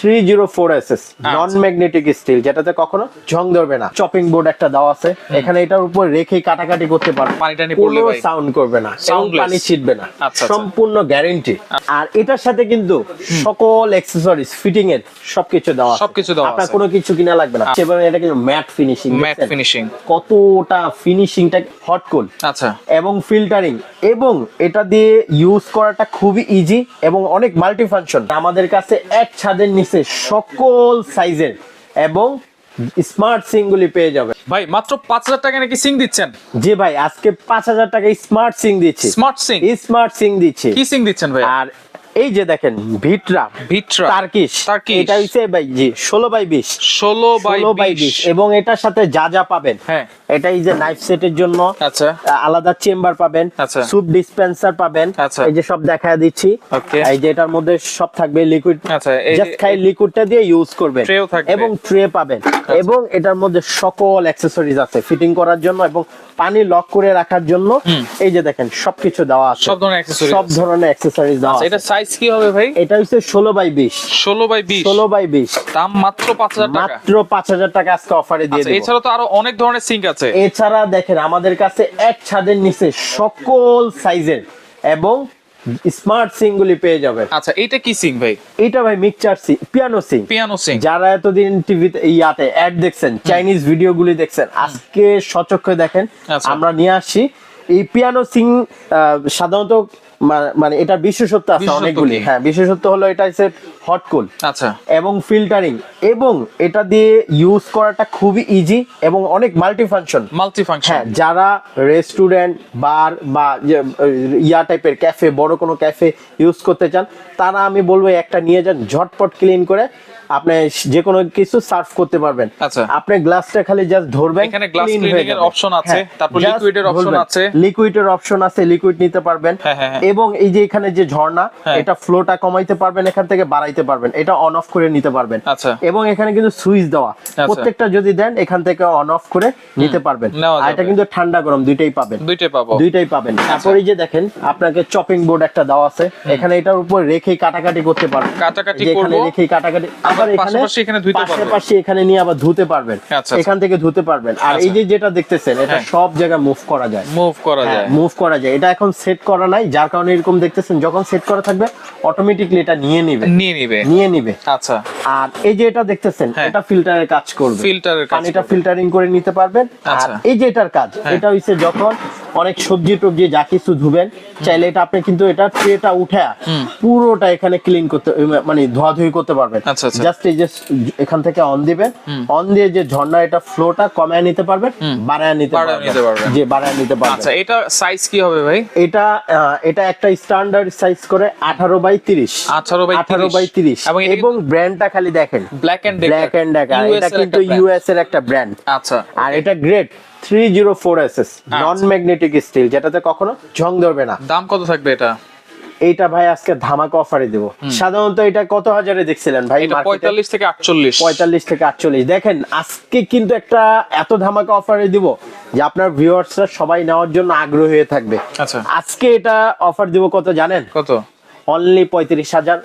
Three zero four S S আচ্ছা। Non magnetic steel যেটাতে কখনো ঝং ধরবে না। চপিং বোর্ড একটা দেওয়া আছে এখানে এটার উপর রেখে কাটাকাটি করতে পারবে পানি টানি পড়লে সাউন্ড করবে না এবং পানি ছিটবে না। আচ্ছা, আচ্ছা। সম্পূর্ণ গ্যারেন্টি আর এটার সাথে কিন্তু সকল অ্যাক্সেসরিজ ফিটিং এর সবকিছু দেওয়া সবকিছু দেওয়া আপনার কোনো কিছু কিনা লাগবে না। এবং এটা কিন্তু ম্যাট ফিনিশিং ম্যাট ফিনিশিং কতটা ফিনিশিংটা হট কুল আচ্ছা। এবং ফিল্টারিং এবং এটা দিয়ে ইউজ করাটা খুবই ইজি এবং অনেক মাল্টি ফাংশন আমাদের কাছে এক ছাদের নিচে সকল সাইজের এবং স্মার্ট সিং গুলি পেয়ে যাবে। ভাই মাত্র পাঁচ হাজার টাকা নাকি সিং দিচ্ছেন? জি ভাই আজকে পাঁচ হাজার টাকা স্মার্ট সিং দিচ্ছি। স্মার্ট সিং? স্মার্ট সিং দিচ্ছি। কি সিং দিচ্ছেন ভাই? আর এই যে দেখেন ভিটরা ভিটরা টার্কিশ। এটা হচ্ছে ভাই জি ষোলো বাই বিশ ষোলো বাই ষোলো বাই বিশ বিশ এবং এটার সাথে যা যা পাবেন হ্যাঁ। এটা এই যে নাইফ সেটের জন্য আচ্ছা আলাদা চেম্বার পাবেন আচ্ছা। সুপ ডিসপেন্সার পাবেন আচ্ছা। এই যে সব দেখায় দিচ্ছি Okay. এই যে এটার মধ্যে সব থাকবে লিকুইড আচ্ছা, জাস্ট খাই লিকুইডটা দিয়ে ইউজ করবেন Tray ও থাকবে। এবং ট্রে পাবেন এবং এটার মধ্যে সকল অ্যাকসেসরিজ আছে ফিটিং করার জন্য এবং পানি লক করে রাখার জন্য এই যে দেখেন সবকিছু দেওয়া আছে। সব ধরনের সব ধরনের অ্যাকসেসরিজ দেওয়া আচ্ছা, আছে। এটা সাইজ কি হবে ভাই? এটা হচ্ছে ষোলো বাই বিশ। ষোলো বাই বিশ। ষোলো বাই বিশ। দাম মাত্র পাঁচ হাজার টাকা। মাত্র পাঁচ হাজার টাকা আজকে অফারে দিয়ে আচ্ছা দেবো। এছাড়া তো আরও অনেক ধরনের সিঙ্ক আছে। এছাড়া দেখেন আমাদের কাছে এক ছাদের নিচে সকল সাইজের এবং স্মার্ট সিং গুলি পেয়ে যাবে। আচ্ছা এটা কি সিং ভাই? এটা ভাই mixture sink piano sink. Piano sink. যারা এতদিন টিভিতে ইয়াতে অ্যাড দেখছেন চাইনিজ ভিডিও গুলি দেখছেন আজকে সচক্ষে দেখেন আচ্ছা। আমরা নিয়ে আসছি এই পিয়ানো সিং সাধারণত মানে এটা বিশেষত্ব আছে অনেকগুলি। হ্যাঁ বিশেষত্ব হলো এটা হচ্ছে হট কুল আচ্ছা। এবং ফিল্টারিং এবং এটা দিয়ে ইউজ করাটা খুবই ইজি এবং অনেক মাল্টি ফাংশন মাল্টি ফাংশন হ্যাঁ যারা রেস্টুরেন্ট বার বা ইয়া টাইপের ক্যাফে বড় কোনো ক্যাফে ইউজ করতে চান তারা আমি বলব একটা নিয়ে যান ঝটপট ক্লিন করে। আপনি যে কোনো কিছু সার্ভ করতে পারবেন। আচ্ছা। আপনি গ্লাসটা খালি জাস্ট ধরবেন এখানে cleaning হয়ে এর option আছে, হ্যাঁ, তারপর liquid এর ধরবেন। আছে। লিকুইডের অপশন আছে লিকুইড নিতে পারবেন। হ্যাঁ, হ্যাঁ। এবং এই যে এখানে যে ঝর্ণা। এটা ফ্লোটা কমাইতে পারবেন এখান থেকে বাড়াইতে পারবেন। এটা অন অফ করে নিতে পারবেন। আচ্ছা। এবং এখানে কিন্তু সুইচ দেওয়া। প্রত্যেকটা যদি দেন এখান থেকে অন অফ করে নিতে পারবেন। আর এটা কিন্তু ঠান্ডা গরম দুইটাই পাবেন। দুইটাই পাবো। দুইটাই পাবেন। তারপর এই যে দেখেন আপনাকে চপিং বোর্ড একটা দেওয়া আছে। এখানে এটার উপর রেখে কাটাকাটি করতে পারবেন। কাটাকাটি এখানে রেখে কাটাকাটি আবার এখানে পাশাপাশি এখানে নিয়ে আবার ধুতে পারবেন। আচ্ছা, আচ্ছা। এখান থেকে ধুতে পারবেন। আর এই যে যেটা দেখতেছেন এটা হ্যাঁ। সব জায়গায় মুভ করা যায়। মুভ করা হ্যাঁ যায়। মুভ করা যায়। এটা এখন সেট করা নাই যার কারণে এরকম দেখতেছেন যখন সেট করা থাকবে অটোমেটিকলি এটা নিয়ে নিবে। নিয়ে নিবে। নিয়ে নিবে। আচ্ছা। আর এই যে এটা দেখতেছেন হ্যাঁ। এটা ফিল্টারের কাজ করবে। ফিল্টারের কাজ পানিটা ফিল্টারিং করে নিতে পারবেন। আর আচ্ছা। এই যে এটার কাজ। এটা হইছে যখন অনেক সবজি টবজি যা কিছু ধুবেন চাইলে এটা আপনি কিন্তু এটা ট্রেটা উঠে পুরোটা এখানে ক্লিন করতে মানে ধোয়াধুয়ি করতে পারবেন। আচ্ছা, আচ্ছা। জাস্ট এই যে এখান থেকে অন দিবেন। অন দিয়ে যে ঝর্ণা এটা ফ্লোটা কমায় নিতে পারবেন বাড়ায় নিতে পারবেন। যে বাড়ায় নিতে পারবেন। আচ্ছা এটা সাইজ কি হবে ভাই? এটা এটা একটা স্ট্যান্ডার্ড সাইজ করে আঠারো বাই তিরিশ। 18 by আঠারো 30 বাই তিরিশ। এবং ব্র্যান্ডটা খালি দেখেন। ব্ল্যাক এন্ড ব্ল্যাক এন্ড এটা কিন্তু ইউএস এর একটা ব্র্যান্ড আচ্ছা। আর এটা grade three zero four S S non magnetic steel যেটাতে কখনো ঝং ধরবে না। দাম কত থাকবে এটা? এইটা ভাই আজকে ধামাকা অফারে দেবো। সাধারণত এটা কত হাজারে দেখছিলেন ভাই পঁয়তাল্লিশ থেকে আটচল্লিশ। পঁয়তাল্লিশ থেকে আটচল্লিশ। দেখেন আজকে কিন্তু একটা এত ধামাকা অফারে দিব যে আপনার ভিউয়ার্সরা সবাই নেওয়ার জন্য আগ্রহী হয়ে থাকবে। আচ্ছা। আজকে এটা অফার দিব কত জানেন? কত? অনলি পঁয়ত্রিশ হাজার।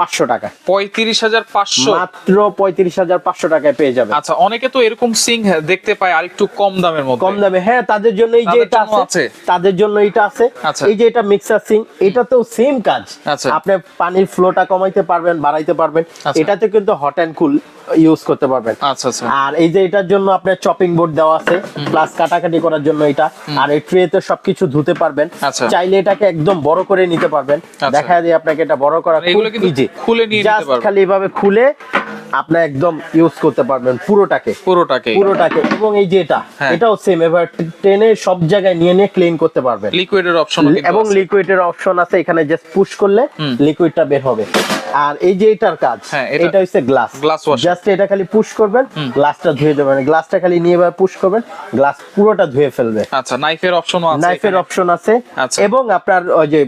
পাঁচশো টাকা। পঁয়ত্রিশ হাজার পাঁচশো? মাত্র পঁয়ত্রিশ হাজার পাঁচশো টাকায় পেয়ে যাবে। আচ্ছা অনেকে তো এরকম সিং দেখতে পায় আরেকটু কম দামের মধ্যে। কম দামে হ্যাঁ তাদের জন্য এই যে এটা আছে। তাদের জন্য এটা আছে। আচ্ছা। এই যে এটা মিক্সার সিং এটাতেও সেম কাজ। আচ্ছা। আপনি পানির ফ্লোটা কমাইতে পারবেন বাড়াইতে পারবেন। আচ্ছা। এটাতে কিন্তু হট অ্যান্ড কুল ইউজ করতে পারবেন। আর এই যে এটার জন্য আপনার চপিং বোর্ড দেওয়া আছে প্লাস কাটাকাটি করার জন্য এটা। আর এই ট্রেতে সবকিছু ধুতে পারবেন। চাইলে এটাকে একদম বড় করে নিতে পারবেন। দেখা দিয়ে আপনাকে এটা বড় করা মানে এগুলো কিন্তু খুলে নিয়ে নিতে পারবেন। খালি এভাবে খুলে আপনি একদম ইউজ করতে পারবেন পুরোটাকে। পুরোটাকে। পুরোটাকে। এবং এই যে এটা হ্যাঁ। এটাও সেম এবার টেনে সব জায়গায় নিয়ে নিয়ে ক্লিন করতে পারবেন। লিকুইডের অপশন এবং লিকুইডের অপশন আছে এখানে জাস্ট পুশ করলে লিকুইডটা বের হবে। আর এই যে এটার কাজ হ্যাঁ, এটা- হচ্ছে গ্লাস গ্লাস। জাস্ট এটা খালি পুশ করবেন গ্লাসটা ধুয়ে দেবেন। গ্লাসটা খালি নিয়ে এবার পুশ করবেন গ্লাস পুরোটা ধুয়ে ফেলবে। আচ্ছা নাইফের অপশনও আছে নাইফের অপশন আছে। আচ্ছা। এবং আপনার ওই যে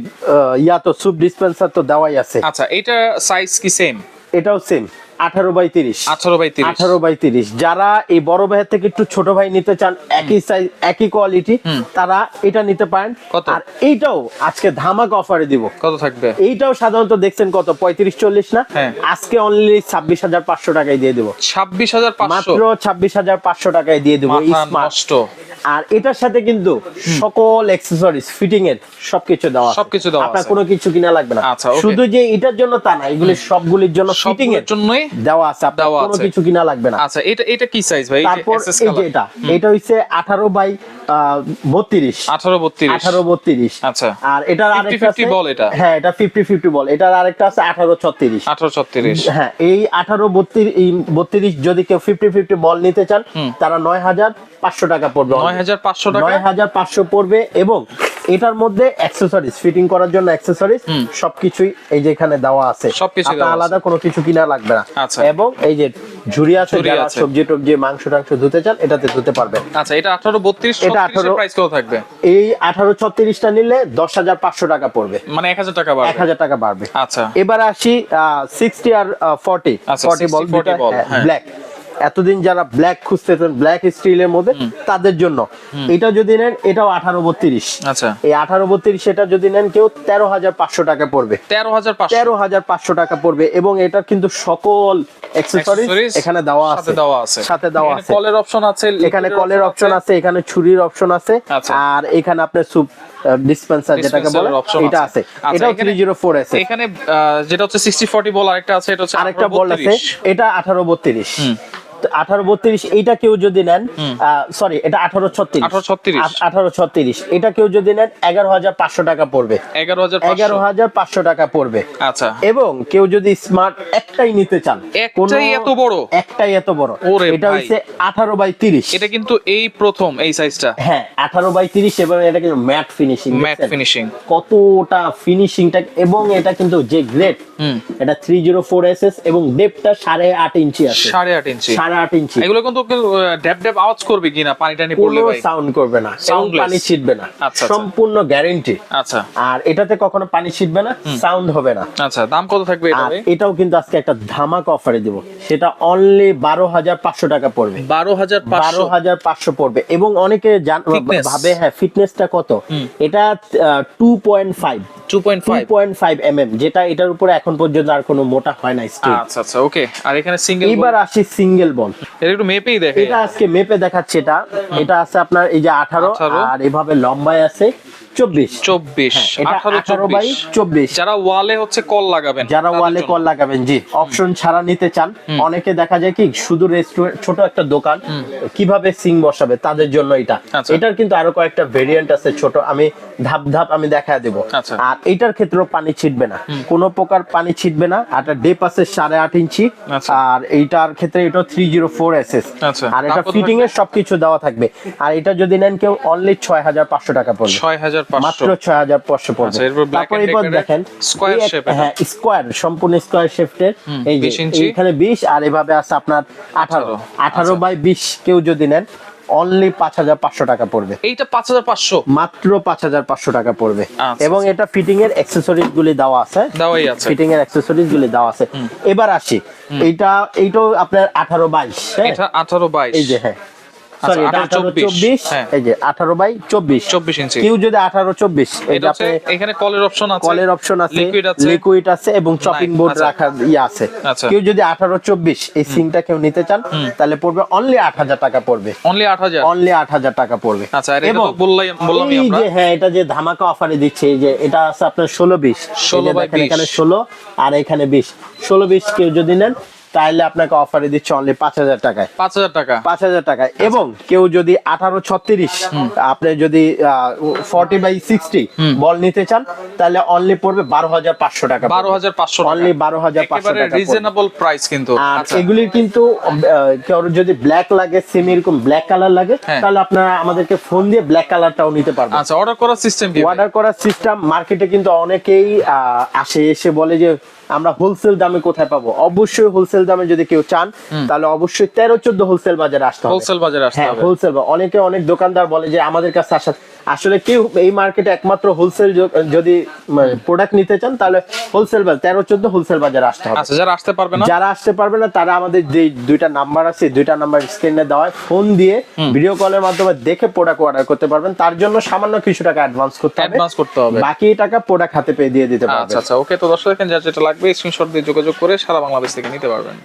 ইয়া তো সুপ ডিসপেন্সার তো দেওয়াই আছে। আচ্ছা এটা সাইজ কি সেম এটাও সেম আঠারো বাই তিরিশ। আঠারো বাই তিরিশ। আঠারো বাই তিরিশ। যারা এই বড় ভাইয়ের থেকে একটু ছোট ভাই নিতে চান একই সাইজ একই কোয়ালিটি তারা এটা নিতে পারেন। আর এইটাও আজকে ধামাক অফারে দিব। কত থাকবে? এইটাও সাধারণত দেখছেন কত? পঁয়ত্রিশ চল্লিশ না? হ্যাঁ। আজকে অনলি ছাব্বিশ হাজার পাঁচশো টাকায় দিয়ে দেবো। ছাব্বিশ হাজার মাত্র ছাব্বিশ হাজার পাঁচশো টাকায় দিয়ে দেবো। স্মার্ট আর এটার সাথে কিন্তু সকল অ্যাক্সেসরিজ ফিটিং এর সবকিছু দেওয়া। সবকিছু দেওয়া আপনার কোনো কিছু কিনা লাগবে না। আচ্ছা, শুধু যে এটার জন্য তা না এগুলি সবগুলির জন্য ফিটিং এর। জন্যই দেওয়া আছে দেওয়া কোনো কিছু কিনা লাগবে না। আচ্ছা এটা এটা কি সাইজ ভাই? তারপর এই যে এটা এটা হচ্ছে আঠারো বাই বত্রিশ। আঠারো বত্রিশ। আঠারো বত্রিশ। আচ্ছা। আর এটার আরেকটা 50 আছে বল এটা? হ্যাঁ এটা ফিফটি ফিফটি বল এটার আরেকটা আছে আঠারো ছত্রিশ। আঠারো ছত্রিশ। হ্যাঁ এই আঠারো বত্রিশ এই বত্রিশ যদি কেউ ফিফটি ফিফটি বল নিতে চান তারা নয় হাজার পাঁচশো টাকা পড়বে। নয় হাজার পাঁচশো টাকা? নয় হাজার পাঁচশো পড়বে এবং এটার মধ্যে অ্যাক্সেসরিজ ফিটিং করার জন্য অ্যাক্সেসরিজ সবকিছুই এই যে এখানে দেওয়া আছে। আপনার আলাদা কোনো কিছু কিনা লাগবে না। আচ্ছা। এবং এই যে ঝুড়ি আছে যারা। সবজি টবজি মাংস টাংস ধুতে চান এটাতে ধুতে পারবেন। আচ্ছা এটা আঠারো বত্রিশ এটা এটা 18 প্রাইস কত থাকবে? এই আঠারো ছত্রিশটা নিলে দশ হাজার পাঁচশো টাকা পড়বে। মানে এক হাজার টাকা এক বাড়বে হাজার টাকা বাড়বে। আচ্ছা। এবার আসি সিক্সটি আর ফর্টি আচ্ছা, ফর্টি বল 40 বল। ব্ল্যাক এতদিন যারা ব্ল্যাক খুঁজতেছেন ব্ল্যাক স্টিলের মধ্যে তাদের জন্য। এটা যদি নেন এটাও আঠারো বত্রিশ। আচ্ছা। এই আঠারো বত্রিশ এটা যদি নেন কেউ তেরো হাজার পাঁচশো টাকা পড়বে। তেরো হাজার তেরো হাজার পাঁচশো টাকা পড়বে এবং এটা কিন্তু সকল অ্যাক্সেসরিজ এখানে দেওয়া আছে। সাথে দেওয়া আছে। সাথে দেওয়া আছে। কলের অপশন আছে এখানে কলের অপশন আছে। এখানে ছুরির অপশন আছে। আচ্ছা। আর এখানে আপনার সুপ ডিসপেন্সার যেটাকে বলে এটা আছে। আচ্ছা, জিরো ফোর আছে। এখানে যেটা হচ্ছে সিক্সটি ফর্টি বল আরেকটা আছে এটা হচ্ছে আরেকটা বল আছে। এটা আঠারো বত্রিশ। আঠারো বত্রিশ এইটা কেউ যদি নেন সরি এটা আঠারো ছত্রিশ। আঠারো ছত্রিশ। এটা কেউ যদি নেন এগারো হাজার পাঁচশো টাকা পড়বে। এগারো হাজার পাঁচশো। টাকা পড়বে। আচ্ছা। এবং কেউ যদি স্মার্ট একটাই নিতে চান একটাই এত বড়? একটাই এত বড়। এটা হচ্ছে আঠারো বাই তিরিশ। এটা কিন্তু এই প্রথম এই সাইজটা হ্যাঁ আঠারো বাই তিরিশ এবং এটা কিন্তু ম্যাট ফিনিশিং ম্যাট ফিনিশিং কতটা ফিনিশিংটা এবং এটা কিন্তু যে গ্রেড হুম। এটা three zero four S S এবং ডেপটা সাড়ে আট ইঞ্চি আছে। সাড়ে আট ইঞ্চি। সাড়ে আট ইঞ্চি। এগুলো কিন্তু ড্যাপ ড্যাপ আওয়াজ করবে কিনা পানি টানি পড়লে ভাই? সাউন্ড করবে না। এবং পানি ছিটবে না। আচ্ছা, আচ্ছা। সম্পূর্ণ গ্যারেন্টি আচ্ছা। আর এটাতে কখনো পানি ছিটবে না সাউন্ড হবে না। আচ্ছা দাম কত থাকবে এটা এটাও কিন্তু আজকে একটা ধামাক অফারে দিব। সেটা অনলি বারো হাজার পাঁচশো টাকা পড়বে। বারো হাজার বারো হাজার পাঁচশো পড়বে। এবং অনেকে ভাবে হ্যাঁ ফিটনেসটা কত? এটা টু পয়েন্ট ফাইভ যেটা এটার উপরে এখন পর্যন্ত আর কোনো মোটা হয় না আচ্ছা আচ্ছা ওকে আর এখানে সিঙ্গেল এইবার আসি সিঙ্গেল বল। এটা একটু মেপেই দেখে। এটা আজকে মেপে দেখাচ্ছে এটা। এটা আছে আপনার এই যে আঠারো আর এভাবে লম্বায় আছে। চব্বিশ। চব্বিশ আঠারো আঠারো বাই চব্বিশ। চব্বিশ। যারা ওয়ালে হচ্ছে কল লাগাবেন যারা ওয়ালে কল লাগাবেন জি। অপশন ছাড়া নিতে চান অনেকে দেখা যায় কি শুধু রেস্টুরেন্ট ছোট একটা দোকান কীভাবে সিং বসাবে তাদের জন্য এটা। এটার কিন্তু আরও কয়েকটা ভেরিয়েন্ট আছে ছোট আমি ধাপ ধাপ আমি দেখা দেব। আচ্ছা। আর এটার ক্ষেত্রেও পানি ছিটবে না। কোনো প্রকার পানি ছিটবে না আর একটা ডেপ আছে সাড়ে আট ইঞ্চি। আচ্ছা। আর এইটার ক্ষেত্রে এটা three zero four S S. আর এটা ফিটিং এর সবকিছু দেওয়া থাকবে। আর এটা যদি নেন কেউ অনলি ছয় হাজার পাঁচশো টাকা পড়বে। ছয় হাজার মাত্র পাঁচশো। ছয় হাজার পাঁচশো পড়বে আচ্ছা, এরপর black তারপর and দেখেন square এই এক- shape এটা। হ্যাঁ স্কোয়ার সম্পূর্ণ স্কোয়ার শেফটের এই যে এখানে বিশ আর এভাবে আছে আপনার আঠারো। 18 বাই বিশ কেউ যদি নেন অনলি পাঁচ হাজার পাঁচশো টাকা পড়বে। এইটা পাঁচ হাজার পাঁচশো? মাত্র পাঁচ হাজার পাঁচশো টাকা পড়বে। আচ্ছা, এবং এটা ফিটিং এর অ্যাক্সেসরিজ গুলি দেওয়া আছে। দেওয়াই আছে। ফিটিং এর অ্যাক্সেসরিজ গুলি দেওয়া আছে। এবার আসি। এইটা এইটাও আপনার আঠারো বাইশ হ্যাঁ? এটা আঠারো বাইশ। এই যে হ্যাঁ। আচ্ছা, সরি এটা 18 আঠারো চব্বিশ। হ্যাঁ। এই যে আঠারো বাই চব্বিশ। চব্বিশ ইঞ্চি। কেউ যদি আঠারো চব্বিশ এটা এটা আপনি এখানে কলের অপশন আছে কলের অপশন আছে লিকুইড আছে। এবং চপিং বোর্ড আচ্ছা। ইয়ে আছে। আচ্ছা। যদি আঠারো চব্বিশ এই সিংটা কেউ নিতে চান তাহলে পড়বে অনলি আট হাজার টাকা পড়বে। অনলি টাকা পড়বে। আচ্ছা, এটা তো বললাই- বললামই এই যে হ্যাঁ এটা যে ধামাকা অফারে দিচ্ছে এই যে এটা আছে আপনার ষোলো বিশ। 16 বাই এখানে ষোলো আর এখানে বিশ। ষোলো বিশ কেউ যদি নেন তাহলে আপনাকে অফারে দিচ্ছে অনলি পাঁচ হাজার টাকায়। পাঁচ হাজার টাকা। পাঁচ হাজার টাকায়। এবং কেউ যদি আঠারো ছত্রিশ আপনি যদি ফর্টি বাই সিক্সটি বল নিতে চান তাহলে অনলি পড়বে বারো হাজার পাঁচশো টাকা বারো হাজার পাঁচশো অনলি বারো হাজার পাঁচশো টাকা রিজনেবল প্রাইস কিন্তু। আচ্ছা। এগুলির কিন্তু কেউ যদি ব্ল্যাক লাগে সেম এরকম ব্ল্যাক কালার লাগে হ্যাঁ। তাহলে আপনারা আমাদেরকে ফোন দিয়ে ব্ল্যাক কালারটাও নিতে পারবেন। আচ্ছা অর্ডার করার সিস্টেম কি? অর্ডার করার সিস্টেম মার্কেটে কিন্তু অনেকেই আহ, আসে এসে বলে যে আমরা হোলসেল দামে কোথায় পাবো? অবশ্যই হোলসেল দামে যদি কেউ চান তাহলে অবশ্যই তেরো চোদ্দ হোলসেল বাজারে আসতে হবে। হোলসেল বাজারে আসতে হ্যাঁ হবে। হোলসেল অনেকে অনেক দোকানদার বলে যে আমাদের কাছে আসা আসলে কেউ এই মার্কেটে একমাত্র হোলসেল যদি প্রোডাক্ট নিতে চান তাহলে হোলসেল বাজার তেরো চোদ্দ হোলসেল বাজারে আসতে হবে। আচ্ছা যারা আসতে পারবে না? যারা আসতে পারবে না তারা আমাদের যে দুইটা নাম্বার আছে দুইটা নাম্বার স্ক্রিনে দেওয়া ফোন দিয়ে ভিডিও কলের মাধ্যমে দেখে প্রোডাক্ট অর্ডার করতে পারবেন। তার জন্য সামান্য কিছু টাকা অ্যাডভান্স করতে হবে। অ্যাডভান্স করতে হবে। বাকি টাকা প্রোডাক্ট হাতে পেয়ে দিয়ে দিতে পারবেন। আচ্ছা আচ্ছা ওকে তো দর্শক যার যেটা লাগবে স্ক্রিনশট দিয়ে যোগাযোগ করে সারা বাংলাদেশ থেকে নিতে পারবেন।